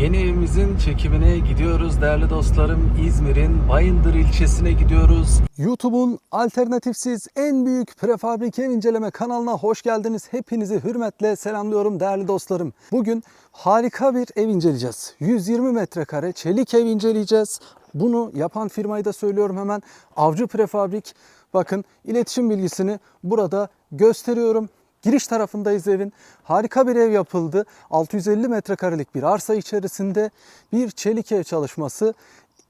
Yeni evimizin çekimine gidiyoruz değerli dostlarım. İzmir'in Bayındır ilçesine gidiyoruz. YouTube'un alternatifsiz en büyük prefabrik ev inceleme kanalına hoş geldiniz. Hepinizi hürmetle selamlıyorum değerli dostlarım. Bugün harika bir ev inceleyeceğiz. 120 metrekare çelik ev inceleyeceğiz. Bunu yapan firmayı da söylüyorum hemen. Avcı Prefabrik. Bakın iletişim bilgisini burada gösteriyorum. Giriş tarafındayız evin. Harika bir ev yapıldı. 650 metrekarelik bir arsa içerisinde bir çelik ev çalışması.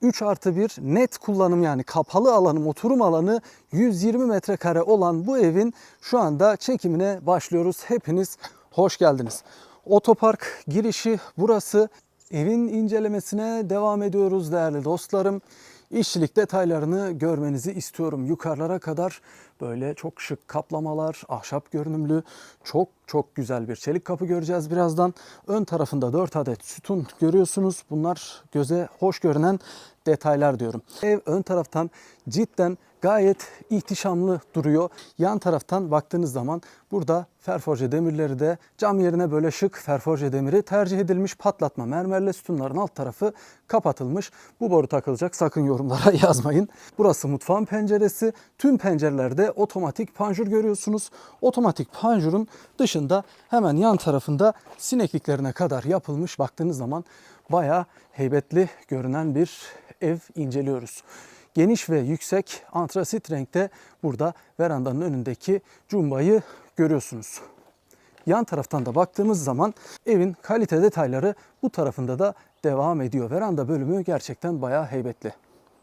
3 artı 1 net kullanım yani kapalı alanım, oturum alanı 120 metrekare olan bu evin şu anda çekimine başlıyoruz. Hepiniz hoş geldiniz. Otopark girişi burası. Evin incelemesine devam ediyoruz değerli dostlarım. İşçilik detaylarını görmenizi istiyorum. Yukarılara kadar böyle çok şık kaplamalar, ahşap görünümlü, çok çok güzel bir çelik kapı göreceğiz birazdan. Ön tarafında 4 adet sütun görüyorsunuz. Bunlar göze hoş görünen detaylar diyorum. Ev ön taraftan cidden gayet ihtişamlı duruyor. Yan taraftan baktığınız zaman burada ferforje demirleri de cam yerine böyle şık ferforje demiri tercih edilmiş patlatma mermerle sütunların alt tarafı kapatılmış. Bu boru takılacak sakın yorumlara yazmayın. Burası mutfağın penceresi. Tüm pencerelerde otomatik panjur görüyorsunuz. Otomatik panjurun dışında hemen yan tarafında sinekliklerine kadar yapılmış baktığınız zaman bayağı heybetli görünen bir ev inceliyoruz. Geniş ve yüksek antrasit renkte burada verandanın önündeki cumbayı görüyorsunuz. Yan taraftan da baktığımız zaman evin kalite detayları bu tarafında da devam ediyor. Veranda bölümü gerçekten bayağı heybetli.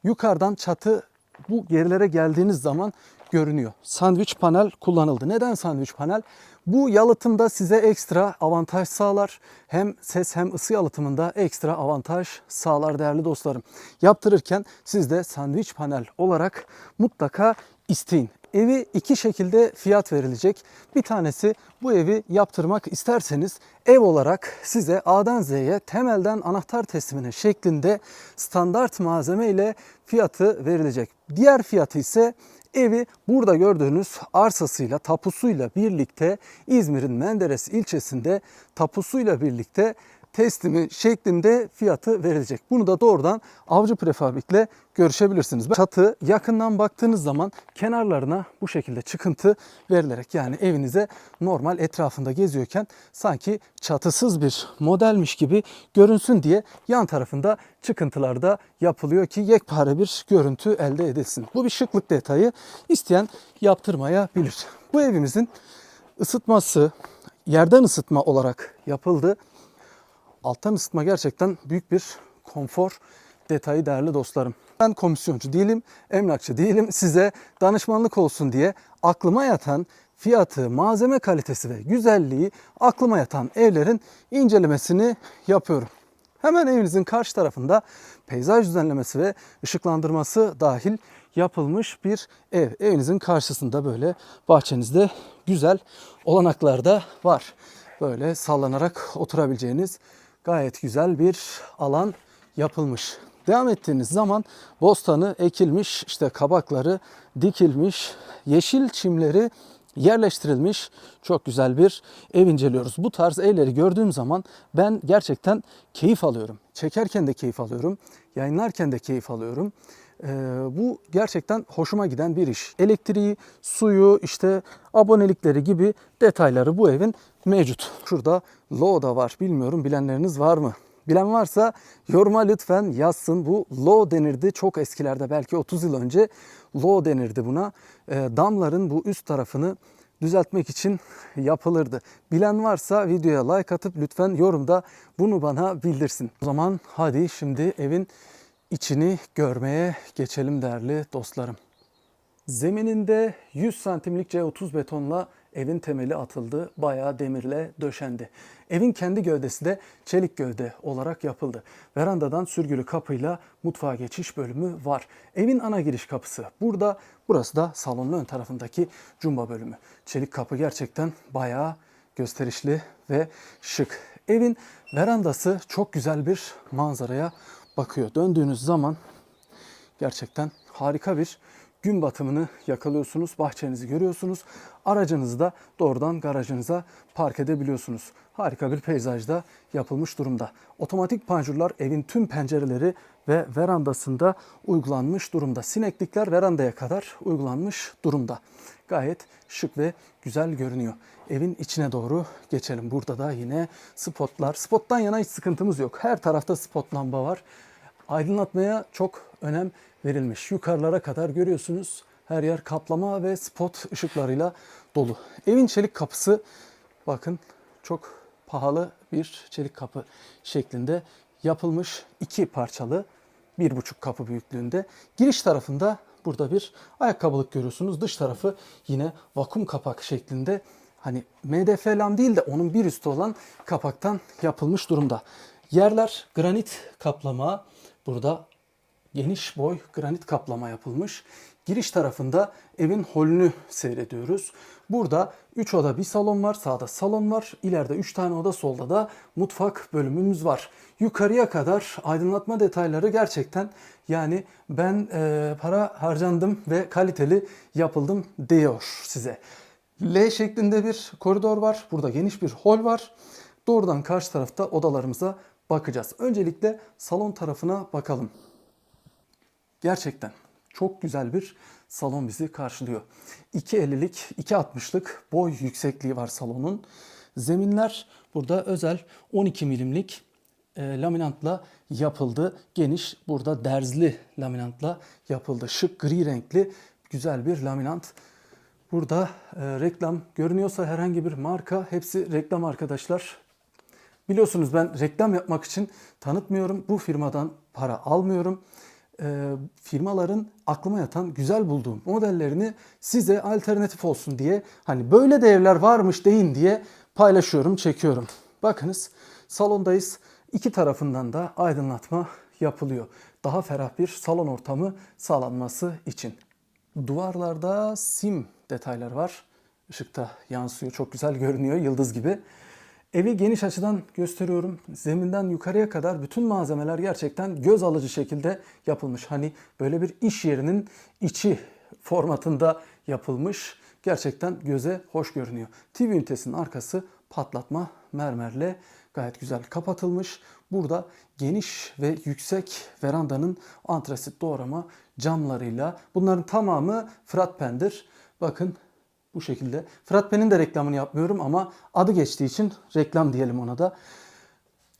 Yukarıdan çatı bu yerlere geldiğiniz zaman görünüyor. Sandviç panel kullanıldı. Neden sandviç panel? Bu yalıtımda size ekstra avantaj sağlar. Hem ses hem ısı yalıtımında ekstra avantaj sağlar değerli dostlarım. Yaptırırken siz de sandviç panel olarak mutlaka isteyin. Evi iki şekilde fiyat verilecek. Bir tanesi bu evi yaptırmak isterseniz ev olarak size A'dan Z'ye temelden anahtar teslimine şeklinde standart malzeme ile fiyatı verilecek. Diğer fiyatı ise evi burada gördüğünüz arsasıyla, tapusuyla birlikte İzmir'in Menderes ilçesinde tapusuyla birlikte teslimi şeklinde fiyatı verilecek. Bunu da doğrudan Avcı Prefabrik'le görüşebilirsiniz. Çatı yakından baktığınız zaman kenarlarına bu şekilde çıkıntı verilerek yani evinize normal etrafında geziyorken sanki çatısız bir modelmiş gibi görünsün diye yan tarafında çıkıntılar da yapılıyor ki yekpare bir görüntü elde edilsin. Bu bir şıklık detayı isteyen yaptırmayabilir. Bu evimizin ısıtması yerden ısıtma olarak yapıldı alttan ısıtma gerçekten büyük bir konfor detayı değerli dostlarım. Ben komisyoncu değilim, emlakçı değilim. Size danışmanlık olsun diye aklıma yatan fiyatı, malzeme kalitesi ve güzelliği aklıma yatan evlerin incelemesini yapıyorum. Hemen evinizin karşı tarafında peyzaj düzenlemesi ve ışıklandırması dahil yapılmış bir ev. Evinizin karşısında böyle bahçenizde güzel olanaklar da var. Böyle sallanarak oturabileceğiniz gayet güzel bir alan yapılmış. Devam ettiğiniz zaman bostanı ekilmiş, işte kabakları dikilmiş, yeşil çimleri yerleştirilmiş çok güzel bir ev inceliyoruz. Bu tarz evleri gördüğüm zaman ben gerçekten keyif alıyorum. Çekerken de keyif alıyorum, yayınlarken de keyif alıyorum. Ee, bu gerçekten hoşuma giden bir iş. Elektriği, suyu, işte abonelikleri gibi detayları bu evin mevcut. Şurada low da var. Bilmiyorum bilenleriniz var mı? Bilen varsa yoruma lütfen yazsın. Bu low denirdi çok eskilerde belki 30 yıl önce low denirdi buna. Ee, damların bu üst tarafını düzeltmek için yapılırdı. Bilen varsa videoya like atıp lütfen yorumda bunu bana bildirsin. O zaman hadi şimdi evin içini görmeye geçelim değerli dostlarım. Zemininde 100 santimlik C30 betonla evin temeli atıldı. Bayağı demirle döşendi. Evin kendi gövdesi de çelik gövde olarak yapıldı. Verandadan sürgülü kapıyla mutfağa geçiş bölümü var. Evin ana giriş kapısı burada. Burası da salonun ön tarafındaki cumba bölümü. Çelik kapı gerçekten bayağı gösterişli ve şık. Evin verandası çok güzel bir manzaraya bakıyor. Döndüğünüz zaman gerçekten harika bir gün batımını yakalıyorsunuz. Bahçenizi görüyorsunuz. Aracınızı da doğrudan garajınıza park edebiliyorsunuz. Harika bir peyzajda yapılmış durumda. Otomatik panjurlar evin tüm pencereleri ve verandasında uygulanmış durumda. Sineklikler verandaya kadar uygulanmış durumda. Gayet şık ve güzel görünüyor. Evin içine doğru geçelim. Burada da yine spotlar. Spottan yana hiç sıkıntımız yok. Her tarafta spot lamba var. Aydınlatmaya çok önem verilmiş. Yukarılara kadar görüyorsunuz. Her yer kaplama ve spot ışıklarıyla dolu. Evin çelik kapısı bakın çok pahalı bir çelik kapı şeklinde yapılmış. iki parçalı bir buçuk kapı büyüklüğünde. Giriş tarafında burada bir ayakkabılık görüyorsunuz. Dış tarafı yine vakum kapak şeklinde. Hani MDF lam değil de onun bir üstü olan kapaktan yapılmış durumda. Yerler granit kaplama. Burada geniş boy granit kaplama yapılmış. Giriş tarafında evin holünü seyrediyoruz. Burada 3 oda bir salon var. Sağda salon var. İleride 3 tane oda solda da mutfak bölümümüz var. Yukarıya kadar aydınlatma detayları gerçekten yani ben e, para harcandım ve kaliteli yapıldım diyor size. L şeklinde bir koridor var. Burada geniş bir hol var. Doğrudan karşı tarafta odalarımıza bakacağız. Öncelikle salon tarafına bakalım. Gerçekten çok güzel bir salon bizi karşılıyor. 2.50'lik, 2.60'lık boy yüksekliği var salonun. Zeminler burada özel 12 milimlik e, laminantla yapıldı. Geniş burada derzli laminantla yapıldı. Şık gri renkli güzel bir laminant. Burada e, reklam görünüyorsa herhangi bir marka hepsi reklam arkadaşlar. Biliyorsunuz ben reklam yapmak için tanıtmıyorum. Bu firmadan para almıyorum. E, firmaların aklıma yatan güzel bulduğum modellerini size alternatif olsun diye hani böyle de evler varmış deyin diye paylaşıyorum, çekiyorum. Bakınız salondayız. İki tarafından da aydınlatma yapılıyor. Daha ferah bir salon ortamı sağlanması için. Duvarlarda sim detaylar var. Işıkta yansıyor. Çok güzel görünüyor. Yıldız gibi. Evi geniş açıdan gösteriyorum. Zeminden yukarıya kadar bütün malzemeler gerçekten göz alıcı şekilde yapılmış. Hani böyle bir iş yerinin içi formatında yapılmış. Gerçekten göze hoş görünüyor. TV ünitesinin arkası patlatma mermerle gayet güzel kapatılmış. Burada geniş ve yüksek verandanın antresit doğrama camlarıyla bunların tamamı fratpendir. Bakın bu şekilde. Fratpen'in de reklamını yapmıyorum ama adı geçtiği için reklam diyelim ona da.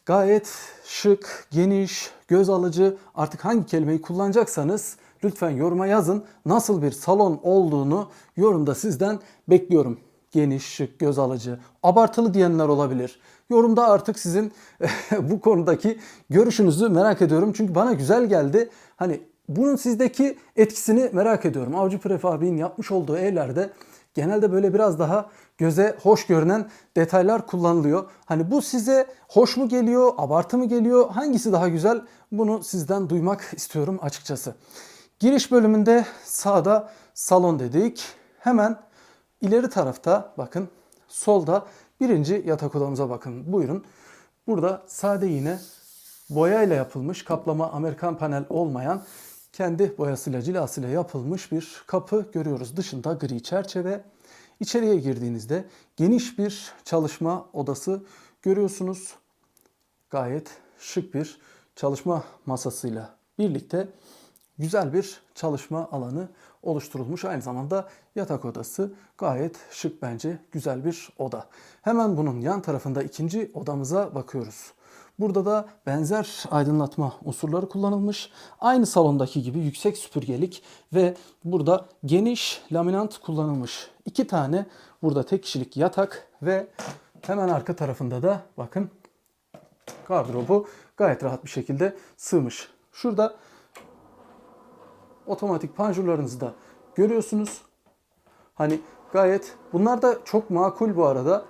Gayet şık, geniş, göz alıcı artık hangi kelimeyi kullanacaksanız lütfen yoruma yazın. Nasıl bir salon olduğunu yorumda sizden bekliyorum. Geniş, şık, göz alıcı, abartılı diyenler olabilir. Yorumda artık sizin bu konudaki görüşünüzü merak ediyorum. Çünkü bana güzel geldi. Hani bunun sizdeki etkisini merak ediyorum. Avcı Prefabi'nin yapmış olduğu evlerde genelde böyle biraz daha göze hoş görünen detaylar kullanılıyor. Hani bu size hoş mu geliyor, abartı mı geliyor, hangisi daha güzel bunu sizden duymak istiyorum açıkçası. Giriş bölümünde sağda salon dedik. Hemen ileri tarafta bakın solda birinci yatak odamıza bakın. Buyurun. Burada sade yine boyayla yapılmış kaplama Amerikan panel olmayan kendi boyasıyla cilasıyla yapılmış bir kapı görüyoruz. Dışında gri çerçeve. İçeriye girdiğinizde geniş bir çalışma odası görüyorsunuz. Gayet şık bir çalışma masasıyla birlikte güzel bir çalışma alanı oluşturulmuş. Aynı zamanda yatak odası gayet şık bence güzel bir oda. Hemen bunun yan tarafında ikinci odamıza bakıyoruz. Burada da benzer aydınlatma unsurları kullanılmış. Aynı salondaki gibi yüksek süpürgelik ve burada geniş laminant kullanılmış. İki tane burada tek kişilik yatak ve hemen arka tarafında da bakın gardırobu gayet rahat bir şekilde sığmış. Şurada otomatik panjurlarınızı da görüyorsunuz. Hani gayet bunlar da çok makul bu arada.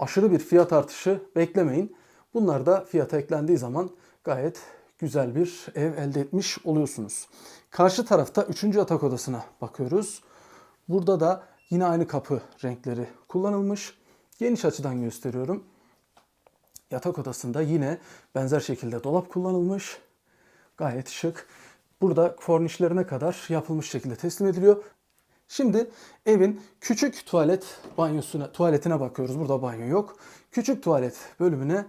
Aşırı bir fiyat artışı beklemeyin. Bunlar da fiyata eklendiği zaman gayet güzel bir ev elde etmiş oluyorsunuz. Karşı tarafta 3. yatak odasına bakıyoruz. Burada da yine aynı kapı renkleri kullanılmış. Geniş açıdan gösteriyorum. Yatak odasında yine benzer şekilde dolap kullanılmış. Gayet şık. burada kornişlerine kadar yapılmış şekilde teslim ediliyor. Şimdi evin küçük tuvalet banyosuna, tuvaletine bakıyoruz. Burada banyo yok. Küçük tuvalet bölümüne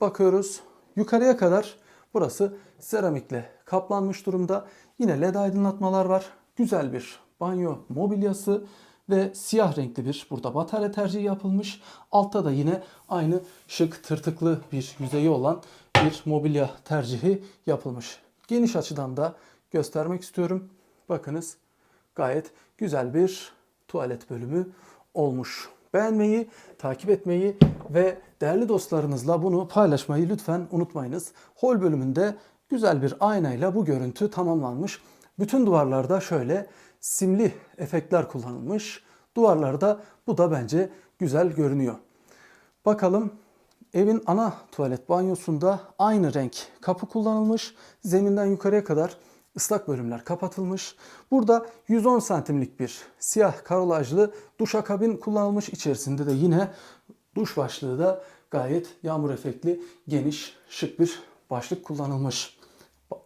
bakıyoruz. Yukarıya kadar burası seramikle kaplanmış durumda. Yine led aydınlatmalar var. Güzel bir banyo mobilyası ve siyah renkli bir burada batarya tercihi yapılmış. Altta da yine aynı şık tırtıklı bir yüzeyi olan bir mobilya tercihi yapılmış. Geniş açıdan da göstermek istiyorum. Bakınız gayet güzel bir tuvalet bölümü olmuş. Beğenmeyi, takip etmeyi ve değerli dostlarınızla bunu paylaşmayı lütfen unutmayınız. Hol bölümünde güzel bir aynayla bu görüntü tamamlanmış. Bütün duvarlarda şöyle simli efektler kullanılmış. Duvarlarda bu da bence güzel görünüyor. Bakalım evin ana tuvalet banyosunda aynı renk kapı kullanılmış. Zeminden yukarıya kadar ıslak bölümler kapatılmış. Burada 110 santimlik bir siyah karolajlı duşakabin kullanılmış. İçerisinde de yine duş başlığı da gayet yağmur efektli, geniş, şık bir başlık kullanılmış.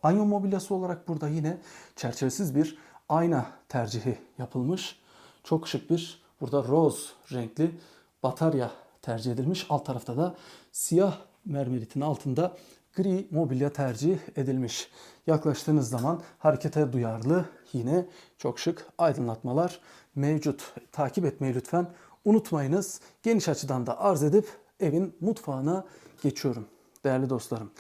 Banyo mobilyası olarak burada yine çerçevesiz bir ayna tercihi yapılmış. Çok şık bir burada roz renkli batarya tercih edilmiş. Alt tarafta da siyah mermeritin altında gri mobilya tercih edilmiş. Yaklaştığınız zaman harekete duyarlı yine çok şık aydınlatmalar mevcut. Takip etmeyi lütfen unutmayınız. Geniş açıdan da arz edip evin mutfağına geçiyorum değerli dostlarım.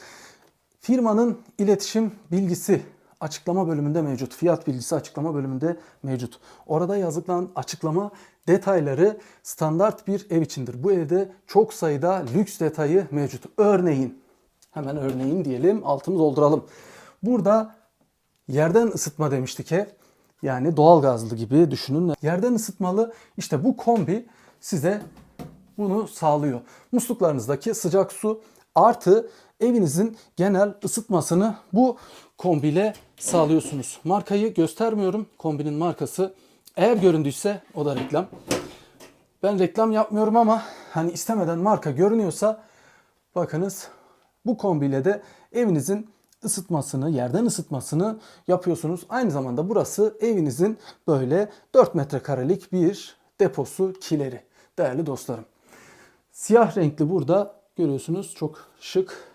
Firmanın iletişim bilgisi açıklama bölümünde mevcut. Fiyat bilgisi açıklama bölümünde mevcut. Orada yazılan açıklama detayları standart bir ev içindir. Bu evde çok sayıda lüks detayı mevcut. Örneğin, hemen örneğin diyelim, altını dolduralım. Burada yerden ısıtma demiştik he. Yani doğal gazlı gibi düşünün. Yerden ısıtmalı işte bu kombi size bunu sağlıyor. Musluklarınızdaki sıcak su artı evinizin genel ısıtmasını bu kombiyle sağlıyorsunuz. Markayı göstermiyorum. Kombinin markası. Eğer göründüyse o da reklam. Ben reklam yapmıyorum ama hani istemeden marka görünüyorsa bakınız bu kombiyle de evinizin ısıtmasını, yerden ısıtmasını yapıyorsunuz. Aynı zamanda burası evinizin böyle 4 metrekarelik bir deposu kileri. Değerli dostlarım. Siyah renkli burada görüyorsunuz çok şık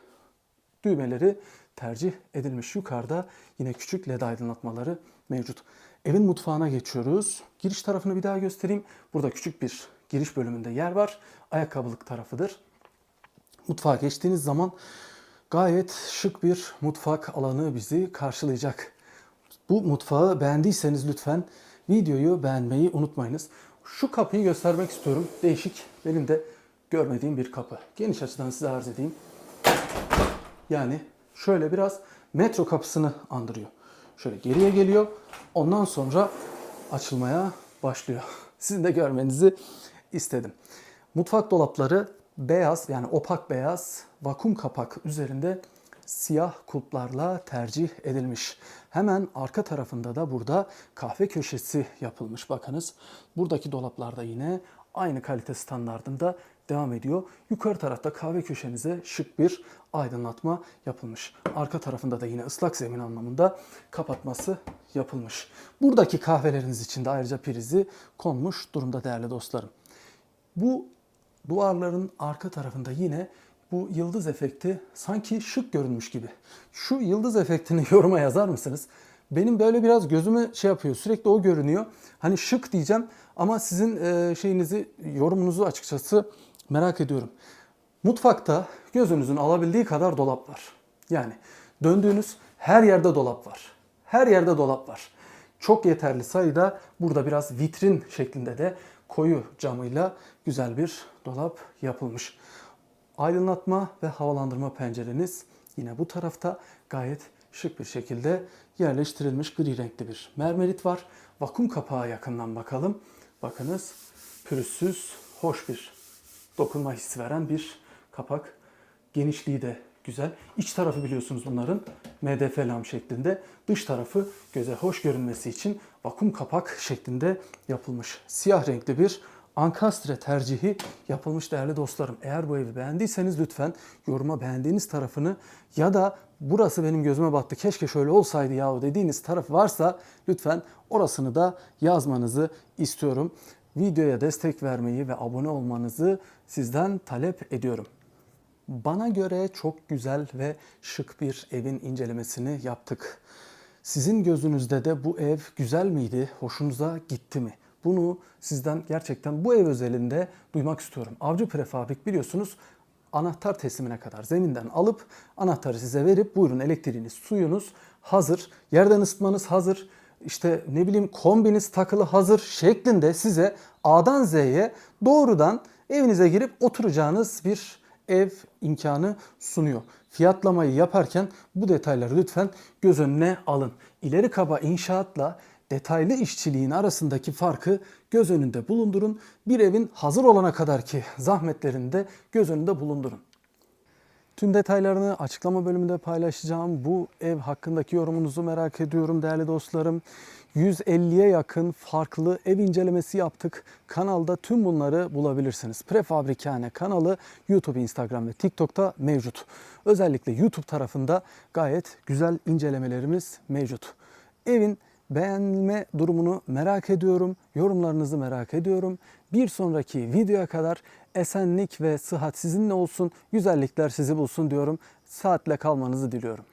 düğmeleri tercih edilmiş. Yukarıda yine küçük led aydınlatmaları mevcut. Evin mutfağına geçiyoruz. Giriş tarafını bir daha göstereyim. Burada küçük bir giriş bölümünde yer var. Ayakkabılık tarafıdır. Mutfağa geçtiğiniz zaman gayet şık bir mutfak alanı bizi karşılayacak. Bu mutfağı beğendiyseniz lütfen videoyu beğenmeyi unutmayınız. Şu kapıyı göstermek istiyorum. Değişik, benim de görmediğim bir kapı. Geniş açıdan size arz edeyim. Yani şöyle biraz metro kapısını andırıyor. Şöyle geriye geliyor. Ondan sonra açılmaya başlıyor. Sizin de görmenizi istedim. Mutfak dolapları beyaz yani opak beyaz vakum kapak üzerinde siyah kulplarla tercih edilmiş. Hemen arka tarafında da burada kahve köşesi yapılmış. Bakınız buradaki dolaplarda yine aynı kalite standartında devam ediyor. Yukarı tarafta kahve köşenize şık bir aydınlatma yapılmış. Arka tarafında da yine ıslak zemin anlamında kapatması yapılmış. Buradaki kahveleriniz için de ayrıca prizi konmuş durumda değerli dostlarım. Bu duvarların arka tarafında yine bu yıldız efekti sanki şık görünmüş gibi. Şu yıldız efektini yoruma yazar mısınız? Benim böyle biraz gözüme şey yapıyor. Sürekli o görünüyor. Hani şık diyeceğim ama sizin e, şeyinizi, yorumunuzu açıkçası merak ediyorum. Mutfakta gözünüzün alabildiği kadar dolap var. Yani döndüğünüz her yerde dolap var. Her yerde dolap var. Çok yeterli sayıda burada biraz vitrin şeklinde de koyu camıyla güzel bir dolap yapılmış. Aydınlatma ve havalandırma pencereniz yine bu tarafta gayet şık bir şekilde yerleştirilmiş gri renkli bir mermerit var. Vakum kapağı yakından bakalım. Bakınız pürüzsüz, hoş bir dokunma hissi veren bir kapak. Genişliği de güzel. İç tarafı biliyorsunuz bunların MDF lam şeklinde. Dış tarafı göze hoş görünmesi için vakum kapak şeklinde yapılmış. Siyah renkli bir ankastre tercihi yapılmış değerli dostlarım. Eğer bu evi beğendiyseniz lütfen yoruma beğendiğiniz tarafını ya da burası benim gözüme battı keşke şöyle olsaydı yahu dediğiniz taraf varsa lütfen orasını da yazmanızı istiyorum. Videoya destek vermeyi ve abone olmanızı sizden talep ediyorum. Bana göre çok güzel ve şık bir evin incelemesini yaptık. Sizin gözünüzde de bu ev güzel miydi? Hoşunuza gitti mi? Bunu sizden gerçekten bu ev özelinde duymak istiyorum. Avcı Prefabrik biliyorsunuz anahtar teslimine kadar zeminden alıp anahtarı size verip buyurun elektriğiniz, suyunuz hazır, yerden ısıtmanız hazır, işte ne bileyim kombiniz takılı hazır şeklinde size A'dan Z'ye doğrudan evinize girip oturacağınız bir ev imkanı sunuyor. Fiyatlamayı yaparken bu detayları lütfen göz önüne alın. İleri kaba inşaatla detaylı işçiliğin arasındaki farkı göz önünde bulundurun. Bir evin hazır olana kadar ki zahmetlerini de göz önünde bulundurun. Tüm detaylarını açıklama bölümünde paylaşacağım. Bu ev hakkındaki yorumunuzu merak ediyorum değerli dostlarım. 150'ye yakın farklı ev incelemesi yaptık. Kanalda tüm bunları bulabilirsiniz. Prefabrikane kanalı YouTube, Instagram ve TikTok'ta mevcut. Özellikle YouTube tarafında gayet güzel incelemelerimiz mevcut. Evin beğenme durumunu merak ediyorum. Yorumlarınızı merak ediyorum. Bir sonraki videoya kadar esenlik ve sıhhat sizinle olsun. Güzellikler sizi bulsun diyorum. Saatle kalmanızı diliyorum.